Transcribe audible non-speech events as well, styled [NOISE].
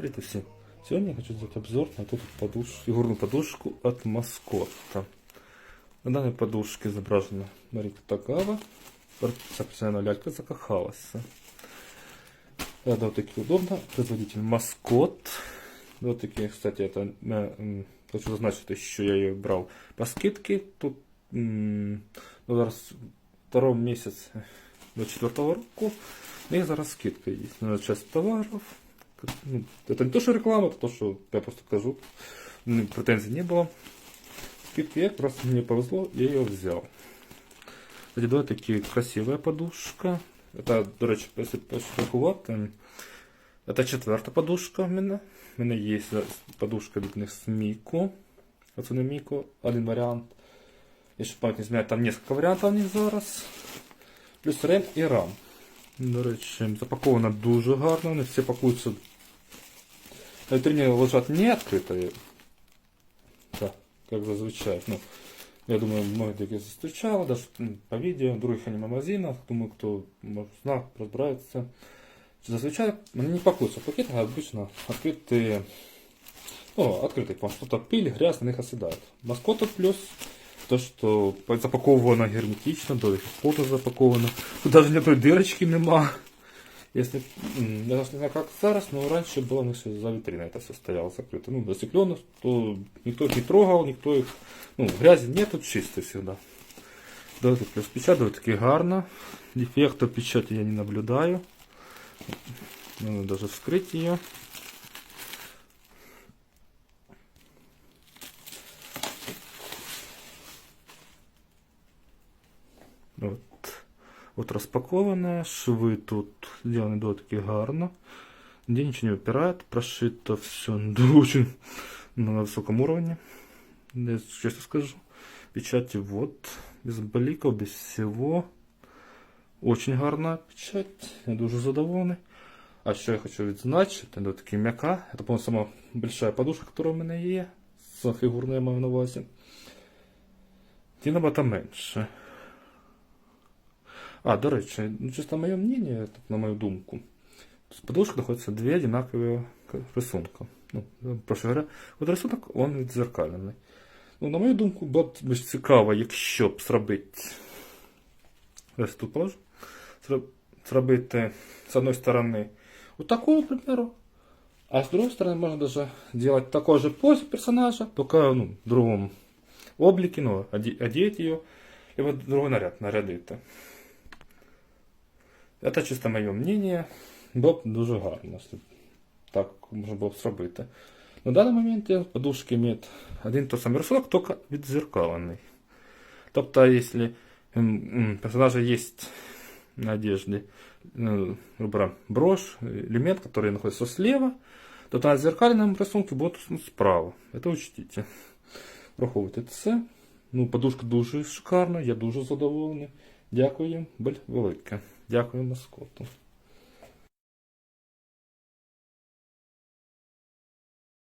Привет всем! Сегодня я хочу сделать обзор на эту подуш... фигурную подушку от Маскотта. На данной подушке изображена Марика Тагава. Профессиональная лялька закахалась. Это вот такие удобно. Производитель Маскот. Вот такие, кстати, это э, м, хочу зазначити, що я її брав по скидці. Тут м, ну, зараз второй місяць до четвертого року. Ну, і зараз скидка є на часть товарів. Ну, это не то, что реклама, это то, что я просто кажу. Ну, Претензий не было. Скидки я как раз мне повезло, я ее взял. Кстати, два такие красивая подушка. Это, до речі, если поштрихувати, это четверта подушка в мене. У мене є подушка від них з Міко. Оце не Міко, один варіант. Якщо пам'ять не зміняє, там несколько варіантів у них зараз. Плюс рем і рам. До речі, запаковано дуже гарно, вони всі пакуються. На вітрині лежать не відкриті. Так, як зазвичай. Ну, я думаю, многие таки зустрічали, даже м, по відео, в других аніме-магазинах. Думаю, хто може знає, розбирається. Зазвичай вони не пакуються в пакетах, а обычно відкриті. Ну, открытый, потому что что-то пыль, грязь на них оседает. Маскота плюс то, что запаковано герметично, до сих пор запаковано. Тут даже ни одной дырочки нема. Если, я даже не знаю, как зараз, но раньше было у них всё за витриной это все стояло закрыто. Ну, застеклено, то никто их не трогал, никто их, ну, грязи нет, тут чисто всегда. Давайте плюс печать, давайте таки гарно. Дефекта печати я не наблюдаю. Надо даже вскрыть ее. Вот. Вот распакованная, швы тут сделаны до таки гарно. Где ничего не выпирает, прошито все [LAUGHS] очень на высоком уровне. Я честно скажу. Печати вот, без бликов, без всего. Очень гарна печать, я дуже задоволений. А що я хочу відзначити, це таки м'яка. Це, по-моєму, сама большая подушка, яка в мене є. З фігурною я маю на увазі. Ті набагато менше. А, до речі, ну, чисто моє мнение, так, на мою думку, с подушкой находятся две одинаковые к- рисунка. Ну, проще говоря, от рисунок, он відзеркалений. Ну, на мою думку, було б більш цікаво, якщо б зробити. Ось тут положу. Зро- Зробити з одной стороны вот такую, к примеру, а с другой стороны можно даже делать такой же позе персонажа, только ну, в другом облике, ну, оде- одеть ее, либо другой наряд нарядити. Это чисто моє мнение. Було б дуже гарно, якщо так можна було б зробити. На даний момент я подушки мають один той самий рисунок, тільки відзеркалений. Тобто, якщо м, м, персонажа есть на одежде, ну, грубо говоря, брошь, элемент, который находится слева, то на зеркальном рисунке будет ну, справа. Это учтите. Враховуйте це. Ну, подушка дуже шикарна, я дуже задоволений. Дякую їм велике. Дякую маскоту.